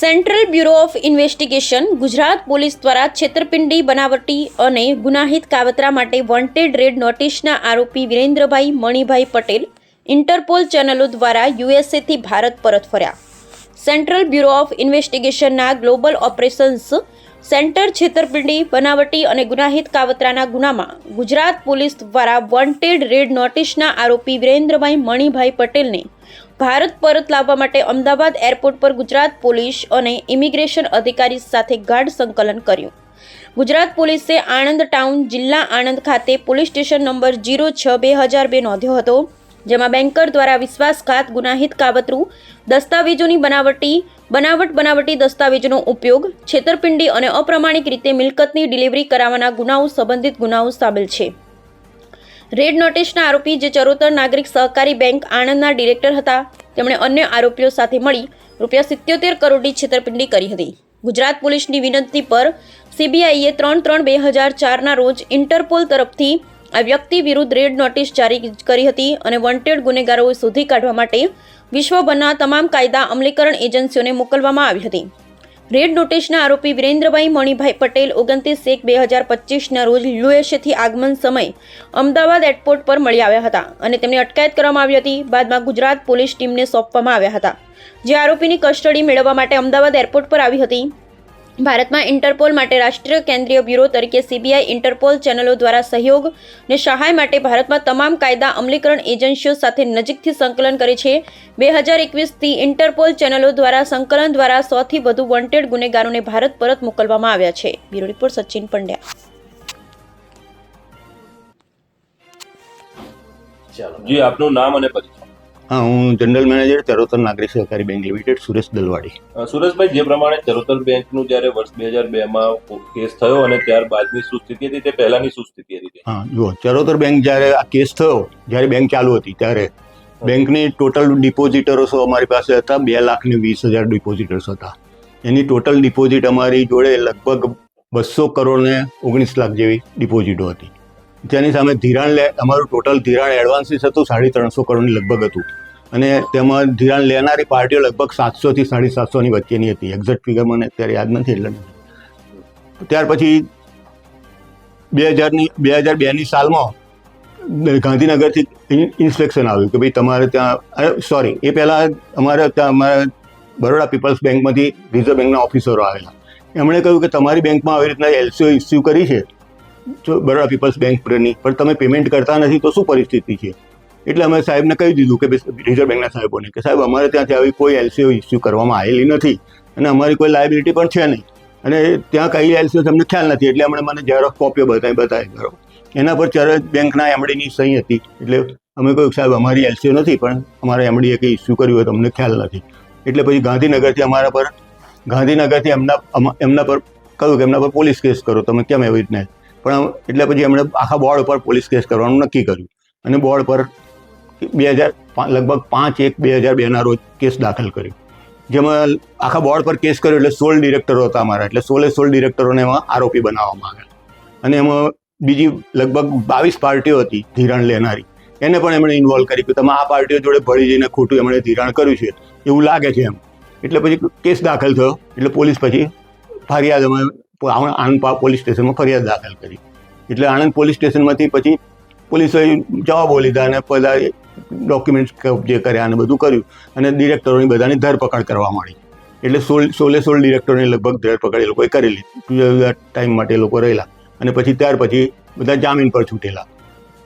Central bureau of investigation Gujarat police દ્વારા છેતરપિંડી બનાવટી અને ગુનાહિત કાવતરા માટે વોન્ટેડ રેડ નોટિસના આરોપી વિરેન્દ્રભાઈ મણિભાઈ પટેલ ઇન્ટરપોલ ચેનલો દ્વારા યુએસએથી ભારત પરત ફર્યા. સેન્ટ્રલ બ્યુરો ઓફ ઇન્વેસ્ટિગેશનના ગ્લોબલ ઓપરેશન્સ સેન્ટર છેતરપિંડી, બનાવટી અને ગુનાહિત કાવતરાના ગુનામાં ગુજરાત પોલીસ દ્વારા વોન્ટેડ રેડ નોટિસના આરોપી વિરેન્દ્રભાઈ મણિભાઈ પટેલને ભારત પરત લાવવા માટે અમદાવાદ એરપોર્ટ પર ગુજરાત પોલીસ અને ઇમિગ્રેશન અધિકારી સાથે ગાઢ સંકલન કર્યું. ગુજરાત પોલીસે આણંદ ટાઉન જિલ્લા આણંદ ખાતે પોલીસ સ્ટેશન નંબર જીરો છ બે હજાર બે નોંધ્યો હતો, જેમાં બેન્કર દ્વારા વિશ્વાસઘાત ગુનાહિત કાવતરું, દસ્તાવેજોની બનાવટી, બનાવટ બનાવટી દસ્તાવેજોનો ઉપયોગ, છેતરપિંડી અને અપ્રમાણિક રીતે મિલકતની ડિલિવરી કરાવવાના ગુનાઓ સંબંધિત ગુનાઓ સામેલ છે. રેડ નોટિસના આરોપી જે ચરોતર નાગરિક સહકારી બેંક આણંદના ડિરેક્ટર હતા, તેમણે અન્ય આરોપીઓ સાથે મળી રૂપિયા સિત્યોતેર કરોડની છેતરપિંડી કરી હતી. ગુજરાત પોલીસની વિનંતી પર સીબીઆઈએ ત્રણ ત્રણ બે હજાર ચારના રોજ ઇન્ટરપોલ તરફથી આ વ્યક્તિ વિરુદ્ધ રેડ નોટિસ જારી કરી હતી અને વોન્ટેડ ગુનેગારો શોધી કાઢવા માટે વિશ્વભરના તમામ કાયદા અમલીકરણ એજન્સીઓને મોકલવામાં આવી હતી. રેડ નોટિસના આરોપી વિરેન્દ્રભાઈ મણિભાઈ પટેલ ઓગણત્રીસ એક બે હજાર પચીસના રોજ યુએસએથી આગમન સમય અમદાવાદ એરપોર્ટ પર મળી આવ્યા હતા અને તેમની અટકાયત કરવામાં આવી હતી. બાદમાં ગુજરાત પોલીસ ટીમને સોંપવામાં આવ્યા હતા. જે આરોપીની કસ્ટડી મેળવવા માટે અમદાવાદ એરપોર્ટ પર આવી હતી. ભારતમાં ઇન્ટરપોલ માટે રાષ્ટ્રીય કેન્દ્રીય બ્યુરો તરીકે સીબીઆઈ ઇન્ટરપોલ ચેનલો દ્વારા સહયોગ અને સહાય માટે ભારતમાં તમામ કાયદા અમલીકરણ એજન્સીઓ સાથે નજીકથી સંકલન કરે છે. બે હજાર એકવીસથી ઇન્ટરપોલ ચેનલો દ્વારા સંકલન દ્વારા સોથી વધુ વોન્ટેડ ગુનેગારોને ભારત પરત મોકલવામાં આવ્યા છે. Bureau report Sachin Pandya. જી, આપનું નામ અને પરિચય. હા હું general manager Charotar Nagarik Sahakari bank limited Suresh Dalwadi. Sureshbhai જે પ્રમાણે ચરોતર બેંકનું જ્યારે વર્ષ બે હજાર બેમાં કેસ થયો અને ત્યારબાદની શું સ્થિતિ હતી તે પહેલાની શું સ્થિતિ હતી હા જુઓ ચરોતર બેંક જ્યારે આ કેસ થયો જ્યારે બેંક ચાલુ હતી ત્યારે બેંકની ટોટલ ડિપોઝિટર્સો અમારી પાસે હતા બે લાખ ને વીસ હજાર ડિપોઝિટર્સ હતા. એની ટોટલ ડિપોઝિટ અમારી જોડે લગભગ બસો કરોડ ને ઓગણીસ લાખ જેવી ડિપોઝિટો હતી. તેની સામે ધિરાણ લે, અમારું ટોટલ ધિરાણ એડવાન્સીસ હતું સાડી ત્રણસો કરોડની લગભગ હતું. અને તેમાં ધિરાણ લેનારી પાર્ટીઓ લગભગ સાતસોથી સાડી સાતસોની વચ્ચેની હતી. એક્ઝેક્ટ ફિગર મને અત્યારે યાદ નથી એટલે. ત્યાર પછી બે હજારની, બે હજાર બેની સાલમાં ગાંધીનગરથી ઇન- ઇન્સ્પેક્શન આવ્યું કે ભાઈ તમારે ત્યાં સોરી એ પહેલાં અમારે ત્યાં, અમારા બરોડા પીપલ્સ બેંકમાંથી રિઝર્વ બેંકના ઓફિસરો આવેલા. એમણે કહ્યું કે તમારી બેંકમાં આવી રીતના એલસીઓ ઇસ્યુ કરી છે બરોડા પીપલ્સ બેંકની પણ તમે પેમેન્ટ કરતા નથી તો શું પરિસ્થિતિ છે? એટલે અમે સાહેબને કહી દીધું કે રિઝર્વ બેંકના સાહેબોને કે સાહેબ, અમારે ત્યાંથી આવી કોઈ એલસીઓ ઇસ્યુ કરવામાં આવેલી નથી અને અમારી કોઈ લાયબિલિટી પણ છે નહીં. અને ત્યાં કઈ એલસીઓ તમને ખ્યાલ નથી, એટલે એમણે મને ઝેરોક્સ કોપીઓ બતાવી બતાવી કરો એના પર ચરજ બેંકના એમડીની સહી હતી, એટલે અમે કહ્યું સાહેબ, અમારી એલસીઓ નથી, પણ અમારા એમડીએ કંઈ ઇસ્યુ કર્યું હોય તો અમને ખ્યાલ નથી. એટલે પછી ગાંધીનગરથી અમારા પર, ગાંધીનગરથી એમના એમના પર કહ્યું કે એમના પર પોલીસ કેસ કરો, તમે કેમ એવી રીતના પણ એટલે પછી એમણે આખા બોર્ડ ઉપર પોલીસ કેસ કરવાનું નક્કી કર્યું. અને બોર્ડ પર બે હજાર લગભગ પાંચ એક બે હજાર બેના રોજ કેસ દાખલ કર્યો. જેમાં આખા બોર્ડ પર કેસ કર્યો એટલે સોળ ડિરેક્ટરો હતા અમારા, એટલે સોળે સોળ ડિરેક્ટરોને એમાં આરોપી બનાવવામાં આવ્યા. અને એમાં બીજી લગભગ બાવીસ પાર્ટીઓ હતી ધિરાણ લેનારી. એને પણ એમણે ઇન્વોલ્વ કરી કે તમે આ પાર્ટીઓ જોડે ભળી જઈને ખોટું એમણે ધિરાણ કર્યું છે. એવું લાગે છે એમ. એટલે પછી કેસ દાખલ થયો, એટલે પોલીસ પછી ફરિયાદ અમે આણંદ પોલીસ સ્ટેશનમાં ફરિયાદ દાખલ કરી. એટલે આણંદ પોલીસ સ્ટેશનમાંથી પછી પોલીસોએ જવાબો લીધા અને બધા ડોક્યુમેન્ટ્સ કબજે કર્યા અને બધું કર્યું અને ડિરેક્ટરોની બધાની ધરપકડ કરવા મળી એટલે સોળ સોળે સોળ ડિરેક્ટરોની લગભગ ધરપકડ એ લોકોએ કરેલી. જુદા જુદા ટાઈમ માટે એ લોકો રહેલા. અને પછી ત્યાર પછી બધા જામીન પર છૂટેલા.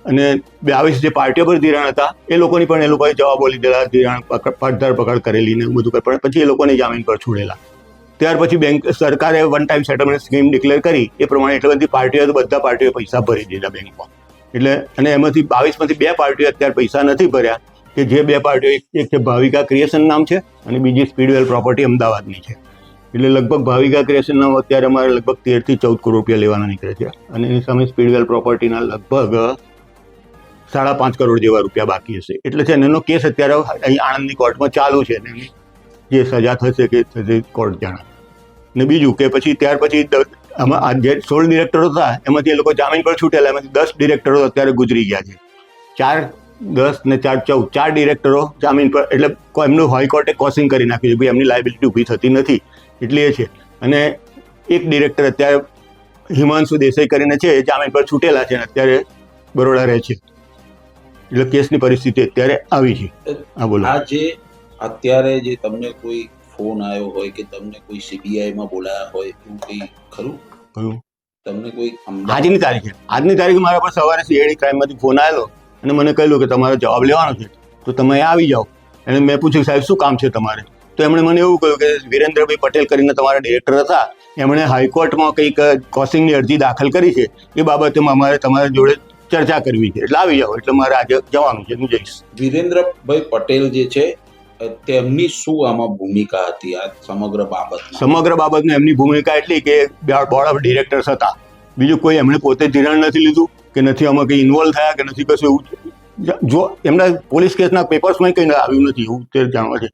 અને બાવીસ જે પાર્ટીઓ પર ધિરાણ હતા, એ લોકોની પણ એ લોકોએ જવાબો લીધેલા, ધિરાણ પકડ, ધરપકડ કરેલી ને બધું પણ પછી એ લોકોને જામીન પર છોડેલા. ત્યાર પછી બેંક સરકારે one time settlement scheme declare કરી. એ પ્રમાણે એટલે બધી પાર્ટીઓ બધા પાર્ટીઓ પૈસા ભરી દીધા બેંકમાં. એટલે અને એમાંથી બાવીસમાંથી બે પાર્ટીઓ અત્યારે પૈસા નથી ભર્યા, કે જે બે પાર્ટીઓ એક છે ભાવિકા ક્રિએશન નામ છે અને બીજી સ્પીડવેલ પ્રોપર્ટી અમદાવાદની છે. એટલે લગભગ ભાવિકા ક્રિએશન નામ અત્યારે અમારે લગભગ તેરથી ચૌદ કરોડ રૂપિયા લેવાના નીકળે છે. અને એની સામે સ્પીડવેલ પ્રોપર્ટીના લગભગ સાડા પાંચ કરોડ જેવા રૂપિયા બાકી હશે. એટલે છે એનો કેસ અત્યારે અહીં આણંદની કોર્ટમાં ચાલુ છે. એની જે સજા થશે કે થશે કોર્ટ જાણે. ને બીજું કે પછી ત્યાર પછી આમાં આ જે સોળ ડિરેક્ટરો હતા એમાંથી એ લોકો જામીન પર છૂટેલા. એમાંથી દસ ડિરેક્ટરો અત્યારે ગુજરી ગયા છે. ચાર દસ ને ચાર ચૌદ ચાર ડિરેક્ટરો જામીન પર એટલે એમનું હાઈકોર્ટે કોસિંગ કરી નાખ્યું છે. ભાઈ એમની લાયબિલિટી ઊભી થતી નથી. એટલે એ છે. અને એક ડિરેક્ટર અત્યારે હિમાંશુ દેસાઈ કરીને છે એ જામીન પર છૂટેલા છે અને અત્યારે બરોડા રહે છે. એટલે કેસની પરિસ્થિતિ અત્યારે આવી છે. હા બોલો. આ જે અત્યારે જે તમને કોઈ ફોન આવ્યો હોય કે તમને કોઈ સીબીઆઈમાં બોલાયા હોય એવું કંઈ ખરું? કયું? તમને કોઈ આજની તારીખે. આજની તારીખે મારા પર સવારે સીઆઈડી ક્રાઇમમાંથી ફોન આવેલો અને મને કહ્યું કે તમારો જવાબ લેવાનો છે. તો તમે આવી જાઓ. અને મેં પૂછ્યું સાહેબ શું કામ છે તમારે? તો એમણે મને એવું કહ્યું કે વિરેન્દ્રભાઈ પટેલ કરીને તમારા ડિરેક્ટર હતા. એમણે હાઈકોર્ટમાં કંઈક કોસિંગની અરજી દાખલ કરી છે. એ બાબતે અમારે તમારા જોડે ચર્ચા કરવી છે. એટલે આવી જાઓ. એટલે મારે આજે જવાનું છે. હું જઈશ. વિરેન્દ્રભાઈ પટેલ જે છે તેમની શું આમાં ભૂમિકા હતી આ સમગ્ર બાબત સમગ્ર બાબતમાં એમની ભૂમિકા એટલી કે બોર્ડ ઓફ ડિરેક્ટર્સ હતા. બીજું કોઈ એમણે પોતે ધિરાણ નથી લીધું કે નથી આમાં કંઈ ઇન્વોલ્વ થયા કે નથી કશું એવું. જો એમના પોલીસ કેસના પેપર્સમાં કંઈ આવ્યું નથી એવું તે જાણવા છે.